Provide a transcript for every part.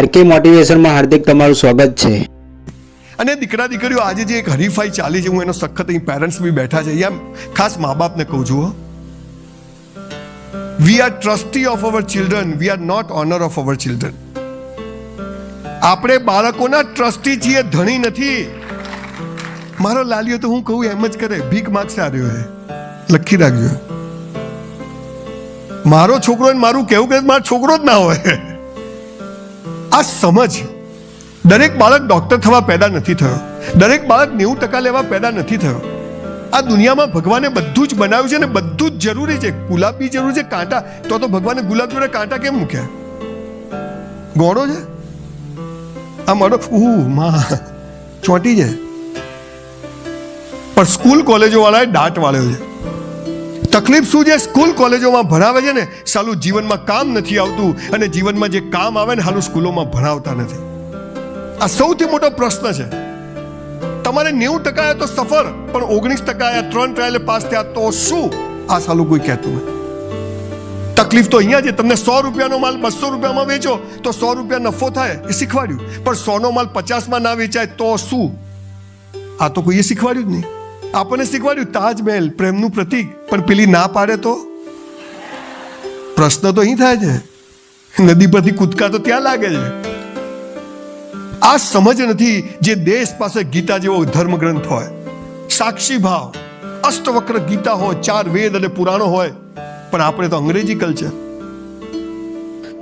RK મોટિવેશનમાં હાર્દિક તમારું સ્વાગત છે. અને દીકરા દીકરીઓ, આજે જે એક હરીફાઈ ચાલી છે, હું એનો સખત અહીં પેરેન્ટ્સ બી બેઠા છે અહીંયા ખાસ મા બાપને કહું છું we are trustee of our children we are not owner of our children આપણે બાળકોના ટ્રસ્ટી છીએ, ધણી નથી. મારો લાલિયો તો હું કહું એમ જ કરે, ભીખ માગશે આવ્યો હે લખી રાખજો. મારો છોકરો મારું કેવું કે મારો છોકરો જ ના હોય. આ સમજ દરેક બાળક ડોક્ટર થવા પેદા નથી થયો. દરેક બાળક નેવું ટકા લેવા પેદા નથી થયો. આ દુનિયામાં ભગવાને બધું જ બનાવ્યું છે ને બધું જ જરૂરી છે. ગુલાબ જરૂરી છે, કાંટા. તો તો ભગવાને ગુલાબ જોડે કાંટા કેમ મૂક્યા? ગોળો છે? આ મારો ઉ માં, ચોંટી જાય. પણ સ્કૂલ કોલેજો વાળાએ દાંત વાળ્યો છે. તકલીફ શું છે? સ્કૂલ કોલેજોમાં ભણાવે છે ને, સાલું જીવનમાં કામ નથી આવતું અને જીવનમાં જે કામ આવે ને, હાલું સ્કૂલોમાં ભણાવતા નથી. આ સૌથી મોટો પ્રશ્ન છે. તમારે નેવું ટકા તો સફર પણ ઓગણીસ ટકા આવ્યા ત્રણ ટ્રાયલે પાસ થયા તો શું? આ સાલું કોઈ કહેતું હોય તકલીફ તો અહીંયા છે, તમને સો રૂપિયાનો માલ બસો રૂપિયામાં વેચો, તો સો રૂપિયા નફો થાય, એ શીખવાડ્યું. પણ સોનો માલ પચાસમાં ના વેચાય તો શું? આ તો કોઈએ શીખવાડ્યું જ નહીં. આપણને શીખવાડ્યું તાજમહેલ પ્રેમનું પ્રતીક. પણ પેલી ના પાડે તો? પ્રશ્ન તો અહીં થાય છે. નદી પરથી કૂદકા તો ત્યાં લાગે છે. આ સમજ નથી જે દેશ પાસે ગીતા જેવો ધર્મ ગ્રંથ હોય. સાક્ષી ભાવ, અષ્ટવક્ર ગીતા હોય, ચાર વેદ અને પુરાણો હોય. પણ આપણે તો અંગ્રેજી કલ્ચર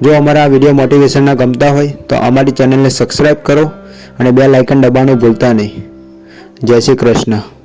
જો અમારા આ વીડિયો મોટિવેશનના ગમતા હોય, તો અમારી ચેનલને સબસ્ક્રાઈબ કરો અને બે લાઇકન દબાવવાનું ભૂલતા નહીં. જય શ્રી કૃષ્ણ.